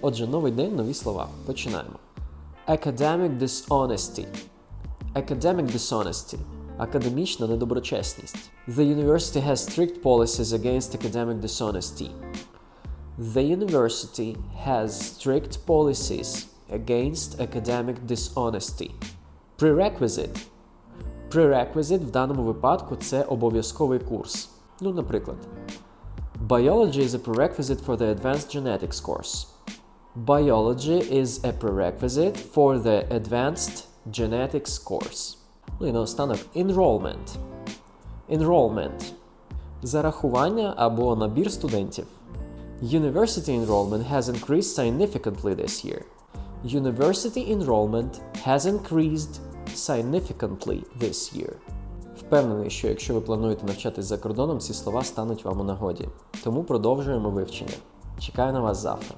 Отже, новий день, нові слова. Починаємо. Academic dishonesty. Academic dishonesty. Академічна недоброчесність. The university has strict policies against academic dishonesty. The university has strict policies against academic dishonesty. Prerequisite. Prerequisite в даному випадку це обов'язковий курс. Ну, наприклад, Biology is a prerequisite for the advanced genetics course. Biology is a prerequisite for the advanced genetics course. Ну і наостанок enrollment. Enrollment зарахування або набір студентів. University enrollment has increased significantly this year. University enrollment has increased significantly this year. Впевнений, що якщо ви плануєте навчатись за кордоном, ці слова стануть вам у нагоді. Тому продовжуємо вивчення. Чекаю на вас завтра.